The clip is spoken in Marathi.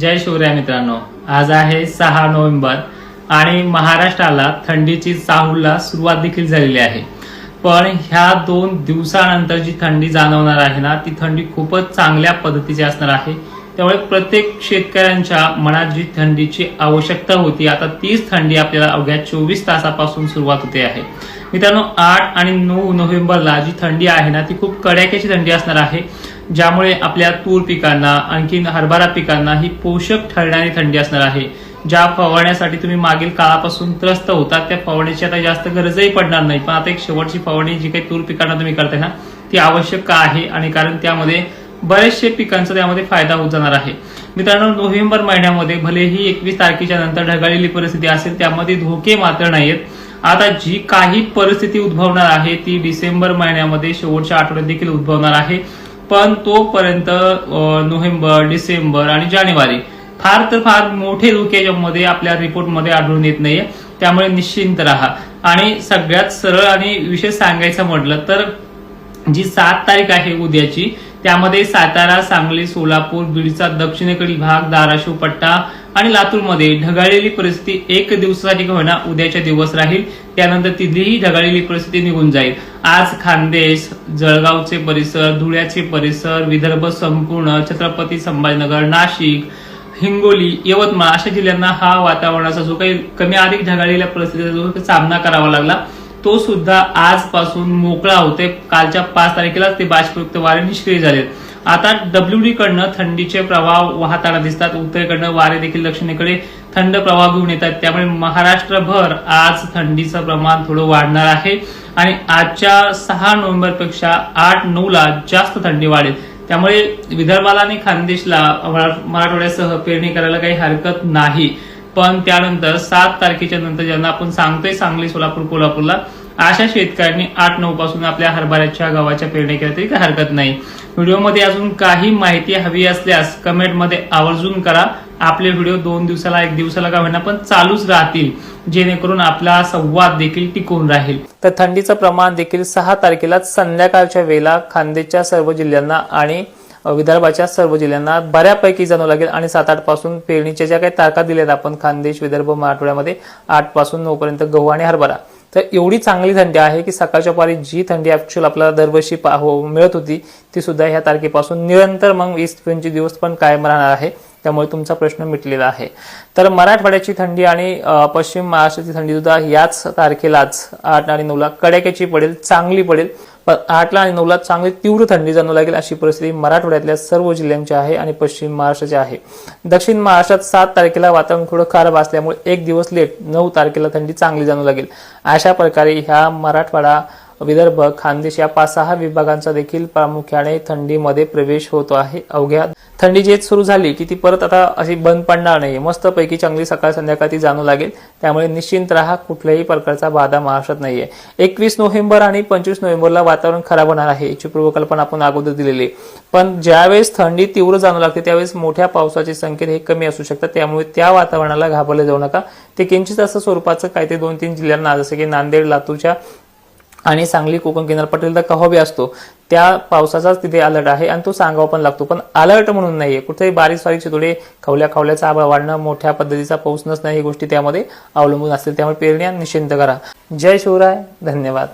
जय शिवराय मित्रांनो. आज आहे सहा नोव्हेंबर आणि महाराष्ट्राला थंडीची चाहूलला सुरुवात देखील झालेली आहे. पण ह्या दोन दिवसानंतर जी थंडी जाणवणार आहे ना ती थंडी खूपच चांगल्या पद्धतीची असणार आहे. त्यामुळे प्रत्येक शेतकऱ्यांच्या मनात जी थंडीची आवश्यकता होती आता तीच थंडी आपल्याला अवघ्या चोवीस तासापासून सुरुवात होते आहे. मित्रांनो आठ आणि नऊ नोव्हेंबरला जी थंडी आहे ना ती खूप कड्याक्याची थंडी असणार आहे. ज्यामुळे आपल्या तूर पिकांना आणखी हरभरा पिकांना ही पोषक ठरणारी थंडी असणार आहे. ज्या फवारण्यासाठी तुम्ही मागील काळापासून त्रस्त होता त्या फवारणीची आता जास्त गरजही पडणार नाही. पण आता एक शेवटची फवारणी जी काही तूर पिकांना तुम्ही करताय ना ती आवश्यक का आहे? आणि कारण त्यामध्ये बरेचसे पिकांचा त्यामध्ये फायदा होत जाणार आहे. मित्रांनो नोव्हेंबर महिन्यामध्ये भलेही एकवीस तारखेच्या नंतर ढगाळलेली परिस्थिती असेल त्यामध्ये धोके मात्र नाहीत आता जी काही परिस्थिती उद्भवणार आहे ती डिसेंबर महिन्यामध्ये शेवटच्या आठवड्यात देखील उद्भवणार आहे. पण तोपर्यंत अं, नोव्हेंबर डिसेंबर आणि जानेवारी फार तर फार मोठे धोके याच्यामध्ये आपल्या रिपोर्टमध्ये आढळून येत नाहीये. त्यामुळे निश्चिंत राहा. आणि सगळ्यात सरळ आणि विशेष सांगायचं म्हटलं तर जी सात तारीख आहे उद्याची त्यामध्ये सातारा सांगली सोलापूर बीडचा दक्षिणेकडील भाग धाराशिव पट्टा आणि लातूरमध्ये ढगाळलेली परिस्थिती एक दिवसासाठी होणार उद्याच्या दिवस राहील. त्यानंतर तिथलीही ढगाळलेली परिस्थिती निघून जाईल. आज खानदेश जळगावचे परिसर धुळ्याचे परिसर विदर्भ संपूर्ण छत्रपती संभाजीनगर नाशिक हिंगोली यवतमाळ अशा जिल्ह्यांना हा वातावरणाचा जो काही कमी अधिक ढगाळलेल्या परिस्थितीचा जो सामना करावा लागला तो सुद्धा आजपासून मोकळा होते. कालच्या पाच तारखेला ते बाष्पयुक्त वारे निष्क्रिय झाले आता डब्ल्यूडी कडनं थंडीचे प्रभाव वाहताना दिसतात. उत्तरेकडनं वारे देखील दक्षिणेकडे थंड प्रवाह घेऊन येतात. त्यामुळे महाराष्ट्रभर आज थंडीचं प्रमाण थोडं वाढणार आहे. आणि आजच्या सहा नोव्हेंबरपेक्षा आठ नऊ ला जास्त थंडी वाढेल. त्यामुळे विदर्भाला आणि खानदेशला मराठवाड्यासह पेरणी करायला काही हरकत नाही. पण त्यानंतर सात तारखेच्या नंतर ज्यांना आपण सांगतोय सांगली सोलापूर कोल्हापूरला अशा शेतकऱ्यांनी आठ नऊ पासून आपल्या हरभऱ्याच्या गव्हाच्या पेरणी केल्या तरी काही हरकत नाही. व्हिडिओमध्ये अजून काही माहिती हवी असल्यास कमेंटमध्ये आवर्जून करा. आपले व्हिडिओ दोन दिवसाला एक दिवसाला का होईना पण चालूच राहतील. जेणेकरून आपला संवाद देखील टिकून राहील. तर थंडीचं प्रमाण देखील सहा तारखेला संध्याकाळच्या वेळेला खानदेशच्या सर्व जिल्ह्यांना आणि विदर्भाच्या सर्व जिल्ह्यांना बऱ्यापैकी जाणू लागेल. आणि सात आठपासून पेरणीच्या ज्या काही तारखा दिल्यात आपण खानदेश विदर्भ मराठवाड्यामध्ये आठपासून नऊ पर्यंत गहू आणि हरभरा. तर एवढी चांगली थंडी आहे की सकाळच्या पारी जी थंडी ॲक्च्युअल आपल्याला दरवर्षी पाहो मिळत होती ती सुद्धा ह्या तारखेपासून निरंतर मग वीस पंचवीस दिवस पण कायम राहणार आहे. त्यामुळे तुमचा प्रश्न मिटलेला आहे. तर मराठवाड्याची थंडी आणि पश्चिम महाराष्ट्राची थंडी सुद्धा याच तारखेलाच आठ आणि नऊला कड्याक्याची पडेल चांगली पडेल. आठला आणि नऊला चांगली तीव्र थंडी जाणवू लागेल अशी परिस्थिती मराठवाड्यातल्या सर्व जिल्ह्यांची आहे आणि पश्चिम महाराष्ट्राची आहे. दक्षिण महाराष्ट्रात सात तारखेला वातावरण थोडं खराब असल्यामुळे एक दिवस लेट नऊ तारखेला थंडी चांगली जाणवू लागेल. अशा प्रकारे ह्या मराठवाडा विदर्भ खानदेश या पाच सहा विभागांचा देखील प्रामुख्याने थंडीमध्ये प्रवेश होतो आहे. अवघ्या थंडी जी सुरू झाली की ती परत आता अशी बंद पडणार नाही मस्तपैकी चांगली सकाळ संध्याकाळ ती जाणू लागेल. त्यामुळे निश्चिंत राहा कुठल्याही प्रकारचा बाधा महाराष्ट्रात नाहीये. एकवीस नोव्हेंबर आणि पंचवीस नोव्हेंबरला वातावरण खराब होणार आहे याची पूर्वकल्पना आपण अगोदर दिलेली आहे. पण ज्यावेळेस थंडी तीव्र जाणू लागते त्यावेळेस मोठ्या पावसाचे संकेत हे कमी असू शकतात. त्यामुळे त्या वातावरणाला घाबरले जाऊ नका. ते किंचित असं स्वरूपाचं काय ते दोन तीन जिल्ह्यांना जसं की नांदेड लातूरच्या आणि सांगली कोकण किनारपट्टीला तर बी असतो. त्या पावसाचाच तिथे अलर्ट आहे आणि तो सांगावा पण लागतो. पण अलर्ट म्हणून नाहीये. कुठेही बारीक सारीक थोडे खवल्या खवल्याचा आभाळ वाढणं मोठ्या पद्धतीचा पाऊस नसणं ही गोष्टी त्यामध्ये अवलंबून असतील. त्यामुळे पेरण्या निश्चिंत करा. जय शिवराय. धन्यवाद.